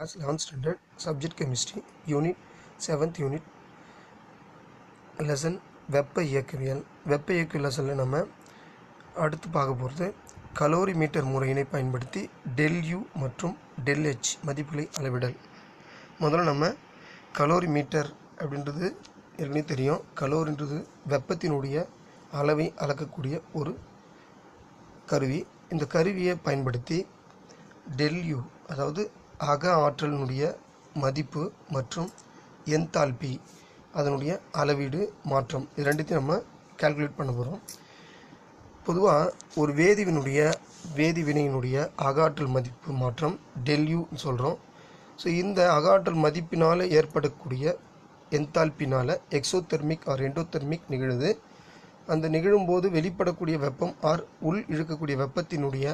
Class 11th standard, subject chemistry, unit 7th unit, lesson வெப்ப இயக்கவியல். வெப்ப இயக்க லெசனில் நம்ம அடுத்து பார்க்க போகிறது கலோரி மீட்டர் முறையினை பயன்படுத்தி டெல் யூ மற்றும் டெல் ஹெச் மதிப்புகளை அளவிடல். முதல்ல நம்ம கலோரி மீட்டர் அப்படின்றது ஏற்கனவே தெரியும். கலோரின்றது வெப்பத்தினுடைய அளவை அளக்கக்கூடிய ஒரு கருவி. இந்த கருவியை பயன்படுத்தி டெல்யூ அதாவது அக ஆற்றலினுடைய மதிப்பு மற்றும் என்தால்பி அதனுடைய அளவீடு மாற்றம். இது ரெண்டுத்தையும் நம்ம கால்குலேட் பண்ண போகிறோம் பொதுவாக ஒரு வேதிவினுடைய வேதிவினையினுடைய அகாற்றல் மதிப்பு மாற்றம் டெல்யூன்னு சொல்கிறோம் ஸோ இந்த அகாற்றல் மதிப்பினால் ஏற்படக்கூடிய என்தால்பினால் எக்ஸோதெர்மிக் ஆர் எண்டோதெர்மிக் நிகழுது. அந்த நிகழும்போது வெளிப்படக்கூடிய வெப்பம் ஆர் உள் இழுக்கக்கூடிய வெப்பத்தினுடைய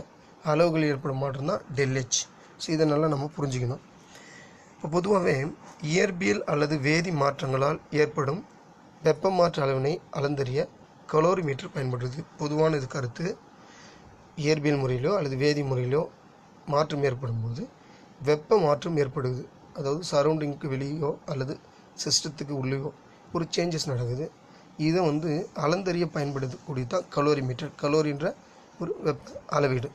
அளவுகள் ஏற்படும் மாற்றம் தான் டெல்ஹெச் ஸோ இதை நல்லா நம்ம புரிஞ்சுக்கணும். இப்போ பொதுவாகவே இயற்பியல் அல்லது வேதி மாற்றங்களால் ஏற்படும் வெப்ப மாற்ற அளவினை அளந்தறிய கலோரிமீட்டர் பயன்படுது பொதுவான இது கருத்து. இயற்பியல் முறையிலோ அல்லது வேதி முறையிலோ மாற்றம் ஏற்படும் போது வெப்ப மாற்றம் ஏற்படுது. அதாவது சரௌண்டிங்க்கு வெளியோ அல்லது சிஸ்டத்துக்கு உள்ளேயோ ஒரு சேஞ்சஸ் நடக்குது. இதை வந்து அளந்தறிய பயன்படுத்தக்கூடியது தான் கலோரிமீட்டர்? கலோரின்ற ஒரு வெப்ப அளவீடு.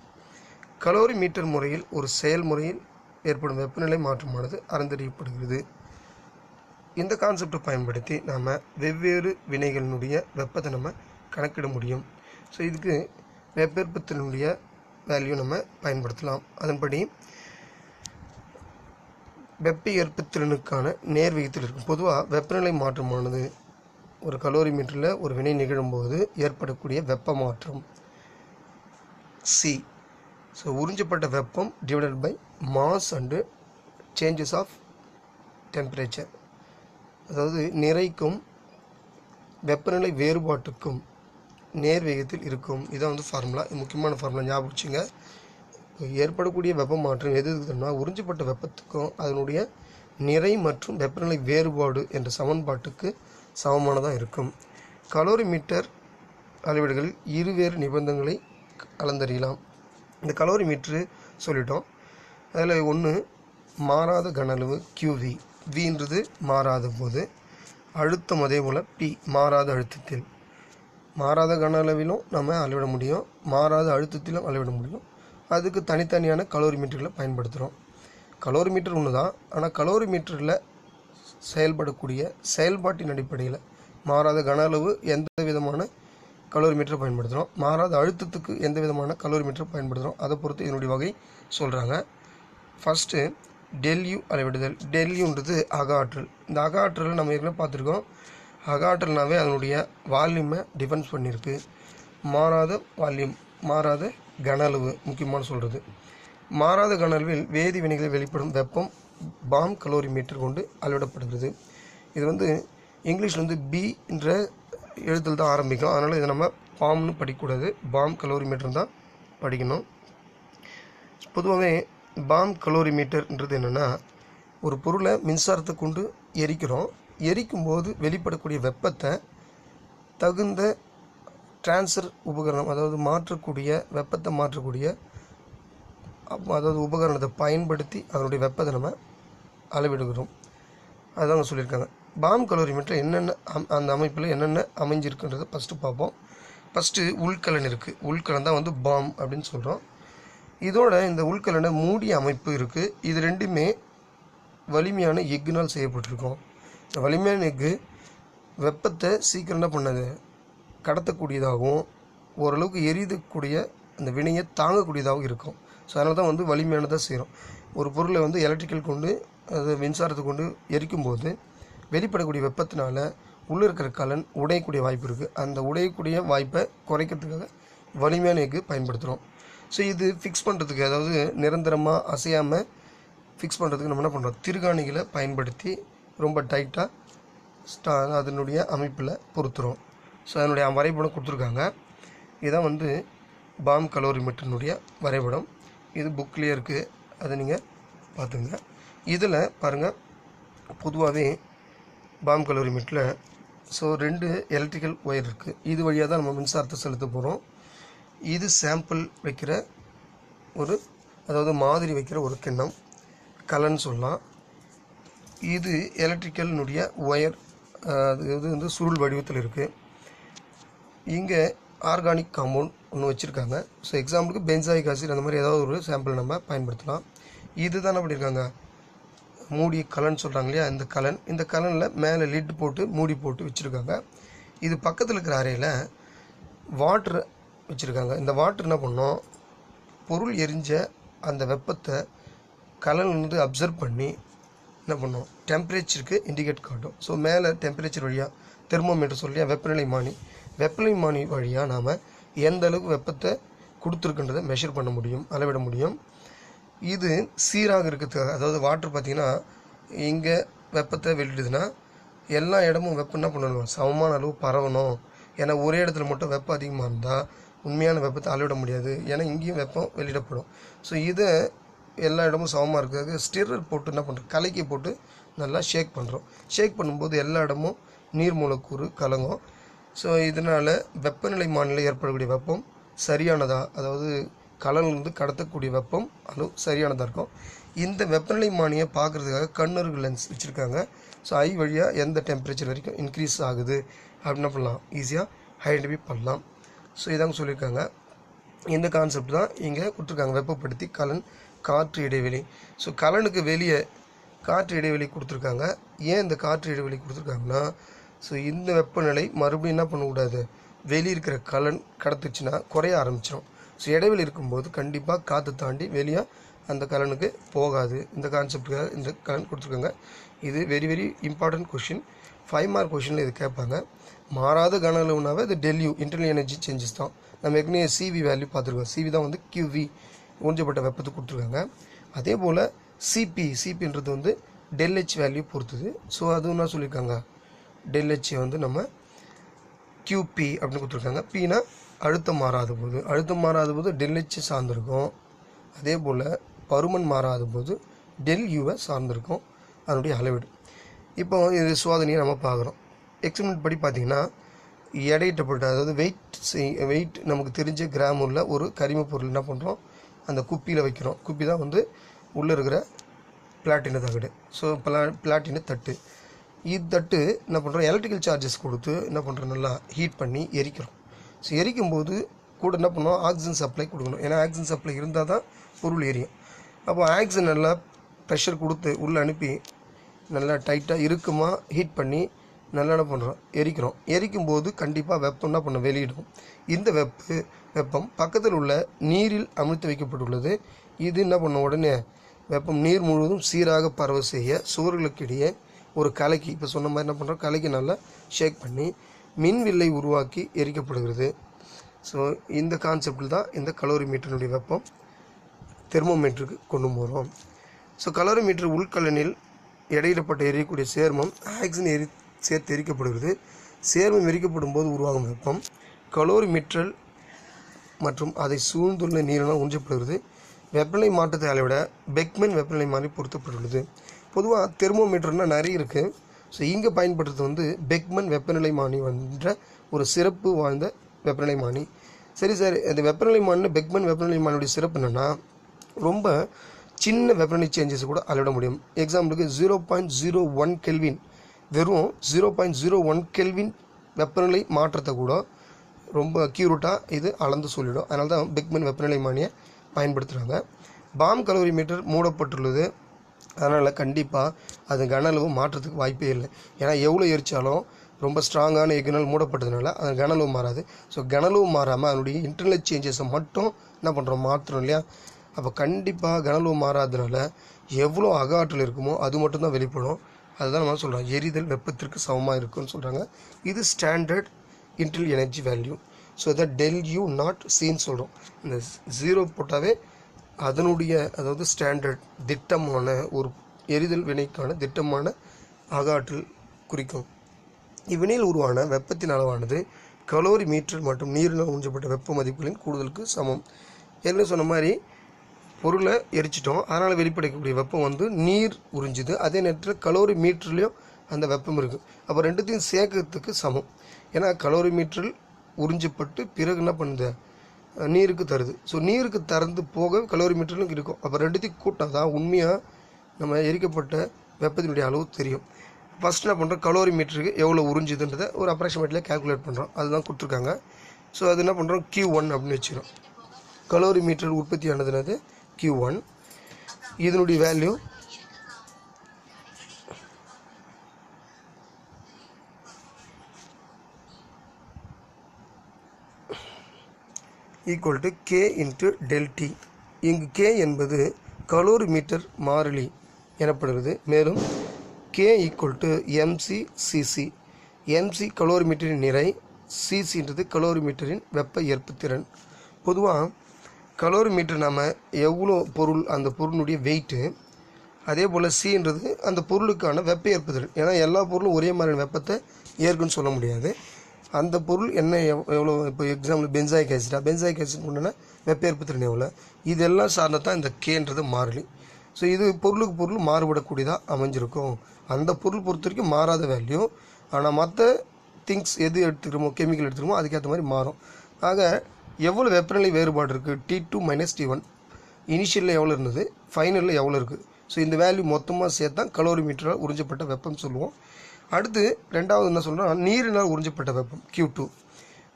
கலோரி மீட்டர் முறையில் ஒரு செயல்முறையில் ஏற்படும் வெப்பநிலை மாற்றமானது அறந்தறியப்படுகிறது. இந்த கான்செப்டை பயன்படுத்தி நாம் வெவ்வேறு வினைகளினுடைய வெப்பத்தை நம்ம கணக்கிட முடியும். ஸோ இதுக்கு வெப்பத்தினுடைய வேல்யூ நம்ம பயன்படுத்தலாம். அதன்படி வெப்ப ஏற்பத்திறனுக்கான நேர் விகிதத்தில் இருக்கும். பொதுவாக வெப்பநிலை மாற்றமானது ஒரு கலோரி மீட்டரில் ஒரு வினை நிகழும்போது ஏற்படக்கூடிய வெப்ப மாற்றம். சி ஸோ உறிஞ்சப்பட்ட வெப்பம் divided by mass and changes of temperature அதாவது நிறைக்கும் வெப்பநிலை வேறுபாட்டுக்கும் நேர் வேகத்தில் இருக்கும். இதான் வந்து ஃபார்முலா முக்கியமான ஃபார்முலா ஞாபகம் வச்சுங்க. ஏற்படக்கூடிய வெப்ப மாற்றம் எது இருக்குதுன்னா உறிஞ்சப்பட்ட வெப்பத்துக்கும் அதனுடைய நிறை மற்றும் வெப்பநிலை வேறுபாடு என்ற சமன்பாட்டுக்கு சமமானதாக இருக்கும். கலோரி மீட்டர் அளவீடுகளில் இருவேறு நிபந்தனைகளை கலந்தறியலாம். இந்த கலோரி மீட்ரு சொல்லிட்டோம். அதில் ஒன்று மாறாத கன அளவு கியூவி வின்றது மாறாத போது அழுத்தம் அதே போல் பி மாறாத அழுத்தத்தில். மாறாத கன அளவிலும் நம்ம அளவிட முடியும். மாறாத அழுத்தத்திலும் அளவிட முடியும். அதுக்கு தனித்தனியான கலோரி மீட்டர்களை பயன்படுத்துகிறோம் கலோரி மீட்டர் ஒன்று தான் ஆனால் கலோரி மீட்டரில் செயல்படக்கூடிய செயல்பாட்டின் அடிப்படையில் மாறாத கன அளவு எந்த கலோரிமீட்டர் பயன்படுத்துகிறோம் மாறாத அழுத்தத்துக்கு எந்த விதமான கலோரி மீட்டரை பயன்படுத்துகிறோம் அதை பொறுத்து இதனுடைய வகை சொல்கிறாங்க ஃபஸ்ட்டு டெல்யூ அளவிடுதல். டெல்யூன்றது அக ஆற்றல். இந்த அக ஆற்றலை நம்ம ஏற்கனவே பார்த்துருக்கோம். அக ஆற்றல்னாவே அதனுடைய வால்யூமை டிஃபென்ஸ் பண்ணியிருக்கு மாறாத வால்யூம் மாறாத கன அளவு முக்கியமான சொல்கிறது மாறாத கன அளவில் வேதி வினைகளில் வெளிப்படும் வெப்பம் பாம் கலோரி மீட்டர் கொண்டு அளவிடப்படுகிறது. இது வந்து இங்கிலீஷில் வந்து பி என்ற எழுத்தில் தான் ஆரம்பிக்கும். அதனால் இதை நம்ம பாம்னு படிக்கக்கூடாது. பாம் கலோரிமீட்டர் தான் படிக்கணும். பொதுவாகவே பாம் கலோரிமீட்டர்ன்றது என்னென்னா ஒரு பொருளை மின்சாரத்தை கொண்டு எரிக்கிறோம். எரிக்கும்போது வெளிப்படக்கூடிய வெப்பத்தை தகுந்த டிரான்ஸ்ஃபர் உபகரணம் அதாவது மாற்றக்கூடிய வெப்பத்தை மாற்றக்கூடிய அதாவது உபகரணத்தை பயன்படுத்தி அதனுடைய வெப்பத்தை நம்ம அளவிடுகிறோம். அதுதான் சொல்லியிருக்காங்க. பாம் கலோரிமீட்டர் என்னென்ன அம் அந்த அமைப்பில் என்னென்ன அமைஞ்சிருக்குன்றதை ஃபஸ்ட்டு பார்ப்போம். ஃபஸ்ட்டு உள்கலன் இருக்குது உள்கலன் தான் வந்து பாம் அப்படின்னு சொல்கிறோம் இதோட இந்த உள்கலனை மூடிய அமைப்பு இருக்குது இது ரெண்டுமே வலிமையான எஃகுனால் செய்யப்பட்டிருக்கும். இந்த வலிமையான எஃகு வெப்பத்தை சீக்கிரம் என்ன பண்ணது? கடத்தக்கூடியதாகவும் ஓரளவுக்கு எரியக்கூடிய அந்த வினையை தாங்கக்கூடியதாகவும் இருக்கும். ஸோ அதனால தான் வந்து வலிமையானதாக செய்கிறோம் ஒரு பொருளை வந்து எலக்ட்ரிக்கல் கொண்டு அது மின்சாரத்தை கொண்டு எரிக்கும்போது வெளிப்படக்கூடிய வெப்பத்தினால உள்ளே இருக்கிற கலன் உடையக்கூடிய வாய்ப்பு இருக்குது அந்த உடையக்கூடிய வாய்ப்பை குறைக்கிறதுக்காக வலிமையான எஃகு பயன்படுத்துகிறோம் ஸோ இது ஃபிக்ஸ் பண்ணுறதுக்கு அதாவது நிரந்தரமாக அசையாமல் ஃபிக்ஸ் பண்ணுறதுக்கு நம்ம என்ன பண்ணுறோம் திருகாணிகளை பயன்படுத்தி ரொம்ப டைட்டாக ஸ்டா அதனுடைய அமைப்பில் பொறுத்துகிறோம் ஸோ அதனுடைய வரைபடம் கொடுத்துருக்காங்க. இதான் வந்து பாம் கலோரிமீட்டர்னுடைய வரைபடம். இது புக்லேயே இருக்குது அதை நீங்கள் பார்த்துங்க. இதில் பாருங்கள் பொதுவாகவே பாம் கல்லூரி மீட்டில் ஸோ ரெண்டு எலக்ட்ரிக்கல் ஒயர் இருக்குது இது வழியாக தான் நம்ம மின்சாரத்தை செலுத்த போகிறோம் இது சாம்பிள் வைக்கிற ஒரு அதாவது மாதிரி வைக்கிற ஒரு கிண்ணம். கலன்னு சொல்லலாம். இது எலக்ட்ரிக்கல்னுடைய ஒயர் அது இது வந்து சுருள் வடிவத்தில் இருக்குது இங்கே ஆர்கானிக் காம்பவுண்ட் ஒன்று வச்சுருக்காங்க. ஸோ எக்ஸாம்பிளுக்கு பென்சாயிக் ஆசிட் அந்த மாதிரி ஏதாவது ஒரு சாம்பிள் நம்ம பயன்படுத்தலாம். இது தானே பண்ணியிருக்காங்க மூடி கலன் சொல்கிறாங்க இல்லையா? இந்த கலன். இந்த கலனில் மேலே லிட் போட்டு மூடி போட்டு வச்சுருக்காங்க. இது பக்கத்தில் இருக்கிற அறையில் வாட்ரு வச்சுருக்காங்க. இந்த வாட்ரு என்ன பண்ணோம்? பொருள் எரிஞ்ச அந்த வெப்பத்தை கலன் வந்து அப்சர்வ் பண்ணி என்ன பண்ணோம்? டெம்பரேச்சருக்கு இண்டிகேட் காட்டும். ஸோ மேலே டெம்பரேச்சர் வழியாக தெர்மோமீட்டர் சொல்லியா வெப்பநிலை மானி. வெப்பநிலை மானி வழியாக நாம் எந்த அளவுக்கு வெப்பத்தை கொடுத்துருக்குன்றதை மெஷர் பண்ண முடியும் அளவிட முடியும். இது சீராக இருக்கிறதுக்காக அதாவது வாட்டர் பார்த்திங்கன்னா இங்கே வெப்பத்தை வெளியிடுதுன்னா எல்லா இடமும் வெப்பம் என்ன பண்ணணும்? சமமான அளவு பரவணும். ஏன்னா ஒரே இடத்துல மட்டும் வெப்பம் அதிகமாக இருந்தால் உண்மையான வெப்பத்தை அளவிட முடியாது. ஏன்னா இங்கேயும் வெப்பம் வெளியிடப்படும். ஸோ இதை எல்லா இடமும் சமமாக இருக்கிறதுக்கு ஸ்டிரர் போட்டு என்ன பண்ணுறோம் கலக்கி போட்டு நல்லா ஷேக் பண்ணுறோம் ஷேக் பண்ணும்போது எல்லா இடமும் நீர் மூலக்கூறு கலங்கும். ஸோ இதனால் வெப்பநிலை மாநிலை ஏற்படக்கூடிய வெப்பம் சரியானதா? அதாவது கலன்லேருந்து கடத்தக்கூடிய வெப்பம் அளவு சரியானதாக இருக்கும். இந்த வெப்பநிலை மானியை பார்க்குறதுக்காக கண்ணருகு லென்ஸ் வச்சுருக்காங்க. ஸோ ஐ வழியாக எந்த டெம்பரேச்சர் வரைக்கும் இன்க்ரீஸ் ஆகுது அப்படின்னா என்ன பண்ணலாம் ஈஸியாக ஐடென்டிஃபை பண்ணலாம். ஸோ இதாங்க சொல்லியிருக்காங்க. இந்த கான்செப்ட் தான் இங்கே கொடுத்துருக்காங்க. வெப்பப்படுத்தி கலன் காற்று இடைவெளி. ஸோ கலனுக்கு வெளியே காற்று இடைவெளி கொடுத்துருக்காங்க. ஏன் இந்த காற்று இடைவெளி கொடுத்துருக்காங்கன்னா ஸோ இந்த வெப்பநிலை மறுபடியும் என்ன பண்ணக்கூடாது? வெளியே இருக்கிற கலன் கடத்துச்சுன்னா குறைய ஆரம்பிச்சிடும் ஸோ இடைவெளி இருக்கும்போது கண்டிப்பாக காற்று தாண்டி வெளியே அந்த கலனுக்கு போகாது. இந்த கான்செப்டுக்காக இந்த கலன் கொடுத்துருக்காங்க. இது very very important question five mark கொஷினில் இது கேட்பாங்க. மாறாத கன அளவுனாவே இது டெல்யூ இன்டர்னல் எனர்ஜி சேஞ்சஸ் தான். நம்ம ஏற்கனவே சிவி வேல்யூ பார்த்துருக்கோம். சிவி தான் வந்து கியூவி உறிஞ்சப்பட்ட வெப்பத்தை கொடுத்துருக்காங்க. அதே போல் சிபி சிபின்றது வந்து டெல்ஹெச் வேல்யூ பொறுத்தது. ஸோ அதுவும் என்ன சொல்லியிருக்காங்க டெல்ஹெச்சை வந்து நம்ம கியூபி அப்படின்னு கொடுத்துருக்காங்க. பினா அழுத்தம் மாறாத போது. அழுத்தம் மாறாத போது டெல்ஹெச் சார்ந்திருக்கும். அதே போல் பருமன் மாறாத போது டெல் யூவை சார்ந்திருக்கும். அதனுடைய அளவீடு. இப்போ இது சோதனையை நம்ம பார்க்குறோம். எக்ஸ்பிரிமெண்ட் படி பார்த்தீங்கன்னா எடையிட்டப்பட்ட அதாவது வெயிட் வெயிட் நமக்கு தெரிஞ்ச கிராம் உள்ள ஒரு கரிம பொருள் என்ன பண்ணுறோம் அந்த குப்பியில் வைக்கிறோம். குப்பி தான் வந்து உள்ளே இருக்கிற பிளாட்டின தகடு ஸோ பிளா பிளாட்டின தட்டு. இது தட்டு என்ன பண்ணுறோம் எலக்ட்ரிக்கல் சார்ஜஸ் கொடுத்து என்ன பண்ணுறோம் நல்லா ஹீட் பண்ணி எரிக்கிறோம். ஸோ எரிக்கும் போது கூட என்ன பண்ணுவோம் ஆக்சிஜன் சப்ளை கொடுக்கணும். ஏன்னா ஆக்சிஜன் சப்ளை இருந்தால் தான் பொருள் எரியும். அப்போ ஆக்சிஜன் நல்லா ப்ரெஷர் கொடுத்து உள்ளே அனுப்பி நல்லா டைட்டாக இறுக்கமாக ஹீட் பண்ணி நல்லா என்ன பண்ணுறோம் எரிக்கிறோம். எரிக்கும் போது கண்டிப்பாக வெப்பம் என்ன பண்ண வெளியிடும். இந்த வெப்பு வெப்பம் பக்கத்தில் உள்ள நீரில் அமிழ்த்து வைக்கப்பட்டுள்ளது. இது என்ன பண்ண உடனே வெப்பம் நீர் முழுவதும் சீராக பரவ செய்ய சுவர்களுக்கிடையே ஒரு கலைக்கு இப்போ சொன்ன மாதிரி என்ன பண்ணுறோம் கலைக்கு நல்லா ஷேக் பண்ணி மின்வில்லை உருவாக்கி எரிக்கப்படுகிறது. ஸோ இந்த கான்செப்டில் தான் இந்த கலோரி மீட்டரினுடைய வெப்பம் தெர்மோமீட்டருக்கு கொண்டு போகிறோம் ஸோ கலோரி மீட்டர் உள்கலனில் எடையிடப்பட்ட எரியக்கூடிய சேர்மம் ஆக்சிஜன் எரி சேர்த்து எரிக்கப்படுகிறது. சேர்மம் எரிக்கப்படும் போது உருவாகும் வெப்பம் கலோரி மீட்டல் மற்றும் அதை சூழ்ந்துள்ள நீரினால் உறிஞ்சப்படுகிறது. வெப்பநிலை மாற்றத்தை அளவிட பெக்மென் வெப்பநிலை மாறி பொருத்தப்பட்டுள்ளது. பொதுவாக தெர்மோமீட்டர்னால் நிறைய இருக்குது ஸோ இங்கே பயன்படுத்துறது வந்து பெக்மன் வெப்பநிலை மானி என்ற ஒரு சிறப்பு வாய்ந்த வெப்பநிலை மானி சரி சார். இந்த வெப்பநிலை மானி பெக்மன் வெப்பநிலை மானியுடைய சிறப்பு என்னென்னா ரொம்ப சின்ன வெப்பநிலை சேஞ்சஸ் கூட அளவிட முடியும். எக்ஸாம்பிளுக்கு zero point zero one kelvin வெறும் zero point zero one kelvin வெப்பநிலை மாற்றத்தை கூட ரொம்ப அக்யூரேட்டாக இது அளந்து சொல்லிடும். அதனால தான் பெக்மன் வெப்பநிலை மானியை பயன்படுத்துகிறாங்க பாம் கலோரி மீட்டர் மூடப்பட்டுள்ளது. அதனால் கண்டிப்பாக அது கன அளவு மாற்றத்துக்கு வாய்ப்பே இல்லை. ஏன்னா எவ்வளோ எரிச்சாலும் ரொம்ப ஸ்ட்ராங்கான எக்னல் மூடப்பட்டதுனால அது கனளவு மாறாது. ஸோ கனளவு மாறாமல் அதனுடைய இன்டர்னல் சேஞ்சஸை மட்டும் என்ன பண்ணுறோம் மாற்றுறோம் இல்லையா? அப்போ கண்டிப்பாக கனளவு மாறாததுனால எவ்வளோ அகாற்றல் இருக்குமோ அது மட்டும்தான் வெளிப்படும். அதுதான் நம்ம சொல்கிறோம் எரிதல் வெப்பத்திற்கு சமமாக இருக்குன்னு சொல்கிறாங்க இது standard internal energy value so இதை டெல் யூ நாட் சீன்னு சொல்கிறோம் இந்த ஜீரோ போட்டாவே அதனுடைய அதாவது ஸ்டாண்டர்ட் திட்டமான ஒரு எரிதல் வினைக்கான திட்டமான அகாற்றல் குறிக்கும். இவ்வினையில் உருவான வெப்பத்தின் அளவானது கலோரி மீட்டர் மற்றும் நீரில் உறிஞ்சப்பட்ட வெப்ப மதிப்புகளின் கூடுதலுக்கு சமம். ஏற்கனவே சொன்ன மாதிரி பொருளை எரிச்சிட்டோம். அதனால் வெளிப்படைக்கக்கூடிய வெப்பம் வந்து நீர் உறிஞ்சுது. அதே நேரத்தில் கலோரி மீட்டர்லேயும் அந்த வெப்பம் இருக்குது அப்போ ரெண்டுத்தையும் சேர்க்கறதுக்கு சமம். ஏன்னா கலோரி மீட்டரில் உறிஞ்சப்பட்டு பிறகு என்ன பண்ணுது? நீருக்கு தருது. ஸோ நீருக்கு திறந்து போக கலோரிமீட்டர்லும் இருக்கும். அப்போ ரெண்டுத்தையும் கூட்டம் தான் உண்மையாக நம்ம எரிக்கப்பட்ட வெப்பத்தினுடைய அளவு தெரியும். ஃபஸ்ட் என்ன பண்ணுறோம் கலோரி மீட்டருக்கு எவ்வளோ உறிஞ்சுதுன்றதை ஒரு அப்ராக்சிமேட்டில் கேல்குலேட் பண்ணுறோம் அதுதான் கொடுத்துருக்காங்க. ஸோ அது என்ன பண்ணுறோம் கியூ ஒன் அப்படின்னு வச்சுக்கிறோம். கலோரிமீட்டர் உற்பத்தி ஆனதுனது கியூ ஒன் இதனுடைய value equal to K into del T இங்கு கே என்பது கலோரி மீட்டர் மாறிலி எனப்படுகிறது. மேலும் K equal to MC CC MC calorie மீட்டரின் நிறை சிசின்றது கலோரி மீட்டரின் வெப்ப ஏற்புத்திறன் பொதுவாக கலோரி மீட்டர் நாம் எவ்வளோ பொருள் அந்த பொருளுடைய வெயிட்டு அதே போல் சின்றது அந்த பொருளுக்கான வெப்ப ஏற்புத்திறன் ஏன்னா எல்லா பொருளும் ஒரே மாதிரியான வெப்பத்தை ஏற்குன்னு சொல்ல முடியாது. அந்த பொருள் என்ன எவ் எவ்வளோ இப்போ எக்ஸாம்பிள் பென்சாயிக் ஆசிடா பென்சாயிக் ஆசிட் கொண்டுனா வெப்பேற்பு திறன் எவ்வளோ இதெல்லாம் சார்ந்த தான் இந்த கேன்றது மாறிலி. ஸோ இது பொருளுக்கு பொருள் மாறுபடக்கூடியதாக அமைஞ்சிருக்கும். அந்த பொருள் பொறுத்த வரைக்கும் மாறாத வேல்யூ ஆனால் மற்ற திங்ஸ் எது எடுத்துக்கிறோமோ கெமிக்கல் எடுத்துக்கிறோமோ அதுக்கேற்ற மாதிரி மாறும். ஆக எவ்வளோ வெப்பநிலை வேறுபாடு இருக்குது T two minus T one இனிஷியலில் எவ்வளோ இருந்தது? ஃபைனலில் எவ்வளோ இருக்குது ஸோ இந்த வேல்யூ மொத்தமாக சேர்த்தா கலோரி மீட்டரால் உறிஞ்சப்பட்ட வெப்பம் சொல்லுவோம். அடுத்து ரெண்டாவது என்ன சொல்கிறோம் நீரினால் உறிஞ்சப்பட்ட வெப்பம் கியூ டூ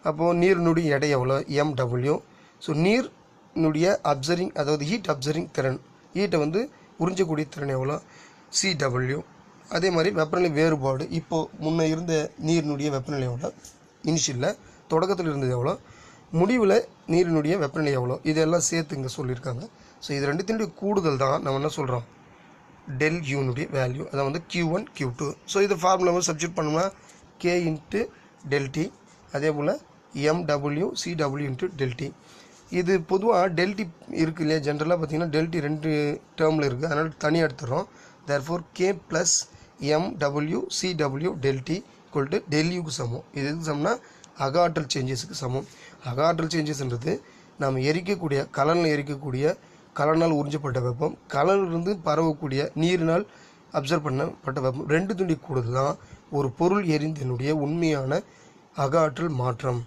அப்போது நீரினுடைய எடை எவ்வளோ எம் டபுள்யூ ஸோ நீரினுடைய அப்சரிங் அதாவது ஹீட் அப்சரிங் திறன். ஹீட்டை வந்து உறிஞ்சக்கூடிய திறன் எவ்வளோ சி டபுள்யூ அதே மாதிரி வெப்பநிலை வேறுபாடு. இப்போது முன்ன இருந்த நீரினுடைய வெப்பநிலை எவ்வளோ இனிஷியலில் தொடக்கத்தில் இருந்தது எவ்வளோ முடிவில் நீரினுடைய வெப்பநிலை எவ்வளோ இதெல்லாம் சேர்த்து இங்கே சொல்லியிருக்காங்க. ஸோ இது ரெண்டுத்தினுடைய கூடுதல் தான். நம்ம என்ன சொல்கிறோம் டெல் யூனுடைய வேல்யூ அதான் வந்து Q one Q two so இது ஃபார்முலா வந்து சப்ஜெக்ட் பண்ணோம்னா கே இன்ட்டு டெல்டி அதே போல் M W into del T இது பொதுவாக டெல்டி இருக்கு இல்லையா? ஜென்ரலாக பார்த்தீங்கன்னா டெல்டி ரெண்டு டேர்மில் இருக்குது அதனால் தனியாக எடுத்துடுறோம். Therefore K plus M W CW del T equal to டெல்யூக்கு சமம். இது எதுக்கு சமம்னா அக ஆற்றல் சேஞ்சஸுக்கு சமம். அக ஆற்றல் சேஞ்சஸ்ன்றது நாம் எரிக்கக்கூடிய கலனில் எரிக்கக்கூடிய கலனால் உறிஞ்சப்பட்ட வெப்பம் கலனிலிருந்து பரவக்கூடிய நீரினால் அப்சர்வ் பண்ணப்பட்ட வெப்பம். ரெண்டு துண்டி கூடுதல் தான் ஒரு பொருள் எரிந்தனுடைய உண்மையான அக ஆற்றல் மாற்றம்.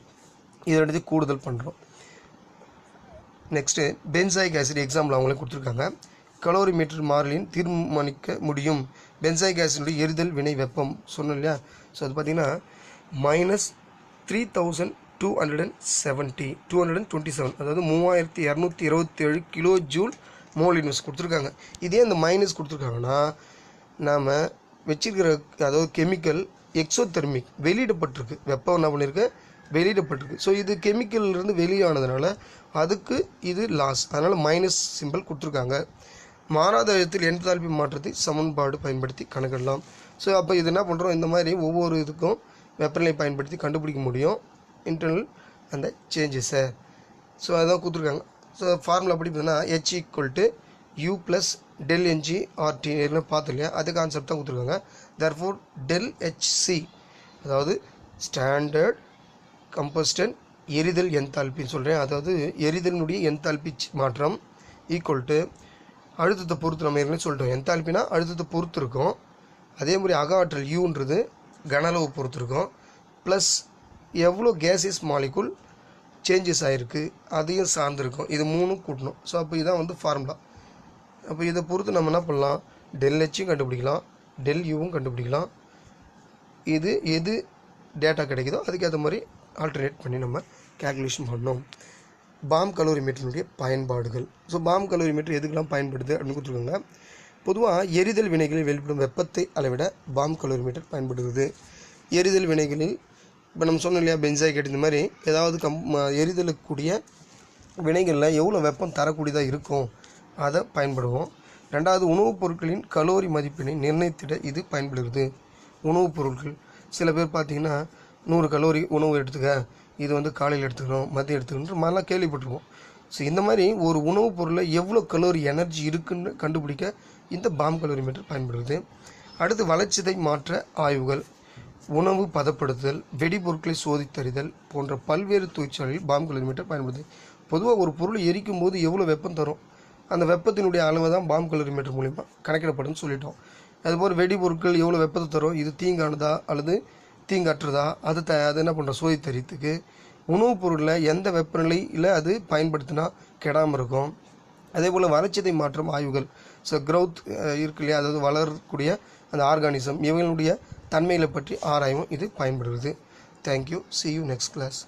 இது ரெண்டுத்தையும் கூடுதல் பண்ணுறோம் நெக்ஸ்ட்டு பென்சாயிக் ஆசிட் எக்ஸாம்பிள் அவங்களே கொடுத்துருக்காங்க. கலோரி மீட்டர் மாறிலின் தீர்மானிக்க முடியும். பென்சாயிக் ஆசிடுடைய எரிதல் வினை வெப்பம் சொன்னோம் இல்லையா? ஸோ அது பார்த்திங்கன்னா minus three thousand two hundred and seventy two hundred and twenty seven அதாவது மூவாயிரத்தி இரநூத்தி இருபத்தேழு கிலோ ஜூல் மோல் இன்வெஸ்ட் கொடுத்துருக்காங்க. இதே இந்த மைனஸ் கொடுத்துருக்காங்கன்னா நாம் வச்சிருக்கிற அதாவது கெமிக்கல் எக்ஸோதெர்மிக் வெளியிடப்பட்டிருக்கு. வெப்பம் என்ன பண்ணியிருக்கு வெளியிடப்பட்டிருக்கு. ஸோ இது கெமிக்கல்லேருந்து வெளியானதுனால அதுக்கு இது லாஸ் அதனால் மைனஸ் சிம்பிள் கொடுத்துருக்காங்க. மாறாத விதத்தில் மாற்றத்தை சமன்பாடு பயன்படுத்தி கணக்கிடலாம். ஸோ அப்போ இது என்ன பண்ணுறோம் இந்த மாதிரி ஒவ்வொரு இதுக்கும் வெப்பநிலை பயன்படுத்தி கண்டுபிடிக்க முடியும். இன்டர்னல் அந்த சேஞ்சஸை ஸோ அதான் கொடுத்துருக்காங்க. ஸோ ஃபார்முலா எப்படி பார்த்தீங்கன்னா H equal to U plus del NG RT ஏற்கனவே பார்த்து இல்லையா? அது கான்செப்ட் தான் கொடுத்துருக்காங்க. தேர்ஃபோர் டெல் ஹெச்சி அதாவது ஸ்டாண்டர்ட் கம்பஸ்டன் எரிதல் என்தால்பின்னு சொல்கிறேன் அதாவது எரிதலினுடைய என்தால்பி மாற்றம் ஈக்குவல் டு அழுத்தத்தை பொறுத்து நம்ம ஏற்கனவே சொல்லிட்டோம். என்தால்பினா அழுத்தத்தை பொறுத்து இருக்கும். அதே மாதிரி அக ஆற்றல் யூன்றது கன அளவு பொறுத்து இருக்கும். ப்ளஸ் எவ்வளோ கேஸஸ் மாலிகுல் சேஞ்சஸ் ஆகிருக்கு அதையும் சார்ந்திருக்கும். இது மூணும் கூட்டணும். ஸோ அப்போ இதான் வந்து ஃபார்முலா அப்போ இதை பொறுத்து நம்ம என்ன பண்ணலாம்? டெல் ஹெச்சும் கண்டுபிடிக்கலாம். டெல் யூவும் கண்டுபிடிக்கலாம். இது எது டேட்டா கிடைக்குதோ அதுக்கேற்ற மாதிரி ஆல்டர்னேட் பண்ணி நம்ம கேல்குலேஷன் பண்ணோம். பாம் கலோரி மீட்டரினுடைய பயன்பாடுகள். ஸோ பாம் கலோரி மீட்டர் எதுக்கெல்லாம் பயன்படுது அப்படின்னு கொடுத்துருக்காங்க. பொதுவாக எரிதல் வினைகளில் வெளிப்படும் வெப்பத்தை அளவிட பாம் கலோரி மீட்டர் பயன்படுகிறது. எரிதல் வினைகளில் இப்போ நம்ம சொன்னோம் இல்லையா பென்சாய்கேட் இந்த மாதிரி ஏதாவது கம் ம- எரிதலுக்குரிய வினைகளில் எவ்வளோ வெப்பம் தரக்கூடியதாக இருக்கும் அதை பயன்படுவோம். ரெண்டாவது உணவுப் பொருட்களின் கலோரி மதிப்பினை நிர்ணயித்திட இது பயன்படுகிறது. உணவுப் பொருட்கள் சில பேர் பார்த்தீங்கன்னா நூறு கலோரி உணவு எடுத்துக்க இது வந்து காலையில் எடுத்துக்கணும் மதியம் எடுத்துக்கணுன்ற மாதிரிலாம் கேள்விப்பட்டிருக்கோம் ஸோ இந்த மாதிரி ஒரு உணவுப் பொருளில் எவ்வளோ கலோரி எனர்ஜி இருக்குன்னு கண்டுபிடிக்க இந்த பாம் கலோரி மீட்டர் பயன்படுகிறது. அடுத்து வளர்ச்சிதை மாற்ற ஆய்வுகள். உணவு பதப்படுத்துதல் வெடிபொருட்களை சோதித்தறிதல் போன்ற பல்வேறு தொழிற்சாலையில் பாம்பு கலரிமீட்டர் பயன்படுது. பொதுவாக ஒரு பொருள் எரிக்கும் போது எவ்வளோ வெப்பம் தரும்? அந்த வெப்பத்தினுடைய அளவு தான் பாம்பு கலரிமீட்டர் மூலிமா கணக்கிடப்படும்னு சொல்லிட்டோம். அதுபோல் வெடிபொருட்கள் எவ்வளோ வெப்பத்தை தரும்? இது தீங்கானதா அல்லது தீங்கற்றதா அது த அது என்ன பண்ணுறோம் சோதித்தறியத்துக்கு உணவுப் பொருளில் எந்த வெப்பநிலையில் அது பயன்படுத்தினா கெடாமல் இருக்கும்? அதே போல் வளர்ச்சிதை மாற்றம் ஆய்வுகள். ஸோ க்ரௌத் இருக்கு இல்லையா? அதாவது வளரக்கூடிய அந்த ஆர்கானிசம் இவங்களுடைய தன்மைகளை பற்றி ஆராயவும் இது பயன்படுகிறது. Thank you see you next class